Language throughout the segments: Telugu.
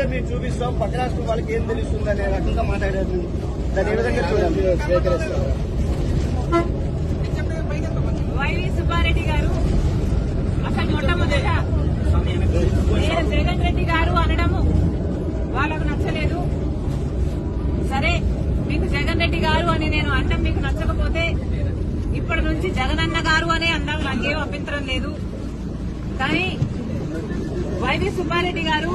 చూస్తే మీరు చూపిస్తాం. పక్క రాష్ట్రం వాళ్ళకి ఏం తెలుస్తుంది అనే రకంగా మాట్లాడారు దాని ఏ విధంగా చూడాలి? స్వీకరిస్తారు వైవి సుబ్బారెడ్డి గారు అసలు మొట్టమొదట నేను జగన్ రెడ్డి గారు అనడము వాళ్ళకు నచ్చలేదు. సరే మీకు జగన్ రెడ్డి గారు అని నేను అనడం మీకు నచ్చకపోతే ఇప్పటి నుంచి జగన్ అన్న గారు అనే అందాం నాకేం అభ్యంతరం లేదు. కానీ వైవి సుబ్బారెడ్డి గారు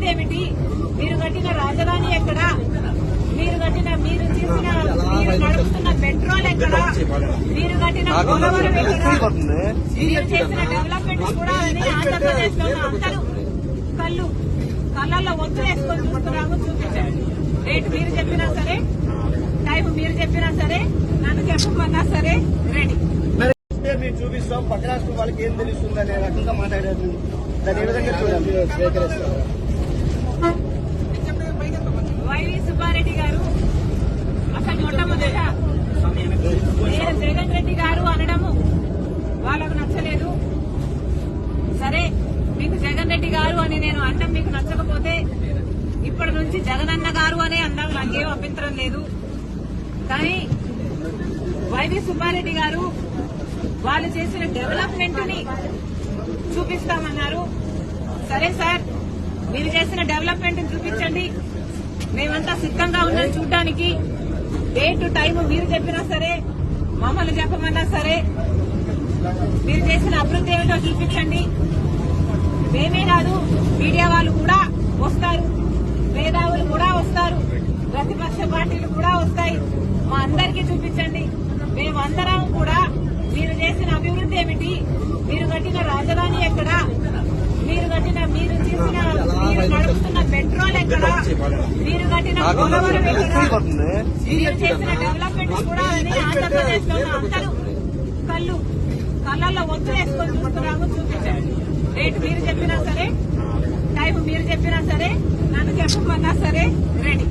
చేసిన ఏమిటి మీరు కట్టిన రాజధాని ఎక్కడ? మీరు కట్టిన మీరు చేసిన మీరు నడుపుతున్న పెట్రోల్ ఎక్కడ? మీరు కట్టిన పోలవరం ఎక్కడ? మీరు చేసిన డెవలప్మెంట్ కూడా అని ఆంధ్రప్రదేశ్లో అందరూ కళ్ళు కళ్ళల్లో ఒత్తులేసుకొని చూస్తున్నాము చూపించండి. రేటు మీరు చెప్పినా సరే టైం మీరు చెప్పినా సరే నన్ను చెప్పమన్నా సరే రెడీ. మీరు చూపిస్తాం పక్క రాష్ట్రం వాళ్ళకి ఏం తెలుస్తుంది అనే రకంగా మాట్లాడారు దాన్ని ఏ విధంగా చూడాలి? స్వీకరిస్తాం వైవి సుబ్బారెడ్డి గారు అసలు మొట్టమొదట నేను జగన్ రెడ్డి గారు అనడము వాళ్ళకు నచ్చలేదు సరే మీకు జగన్ రెడ్డి గారు అని నేను అనడం మీకు నచ్చకపోతే ఇప్పటి నుంచి జగనన్న గారు అనే అందాం నాకేం అభ్యంతరం లేదు. కానీ వైవి సుబ్బారెడ్డి గారు వాళ్ళు చేసిన డెవలప్మెంట్ని చూపిస్తామన్నారు. సరే సార్ మీరు చేసిన డెవలప్మెంట్ చూపించండి. మేమంతా సిద్ధంగా ఉన్నాం చూడడానికి. డేట్ టైం మీరు చెప్పినా సరే మమ్మల్ని చెప్పమన్నా సరే మీరు చేసిన అభివృద్ధి ఏమిటో చూపించండి. మేమే కాదు మీడియా వాళ్ళు కూడా వస్తారు మేధావులు కూడా వస్తారు ప్రతిపక్ష పార్టీలు కూడా వస్తాయి. మా అందరికీ చూపించండి. మేమందరం కూడా మీరు చేసిన అభివృద్ధి ఏమిటి? మీరు కట్టిన రాజధాని ఎక్కడ? మీరు కట్టిన మీరు చేసిన మీరు నడుపుతున్న పెట్రోల్ ఎక్కడ? మీరు కట్టిన పోలవరం ఎక్కడ? మీరు చేసిన డెవలప్మెంట్ కూడా అని ఆంధ్రప్రదేశ్లో అందరూ కళ్ళు కళ్ళల్లో ఒత్తులేసుకొని చూస్తున్నాము చూపించండి. రేటు మీరు చెప్పినా సరే టైం మీరు చెప్పినా సరే నన్ను చెప్పమన్నా సరే రెడీ.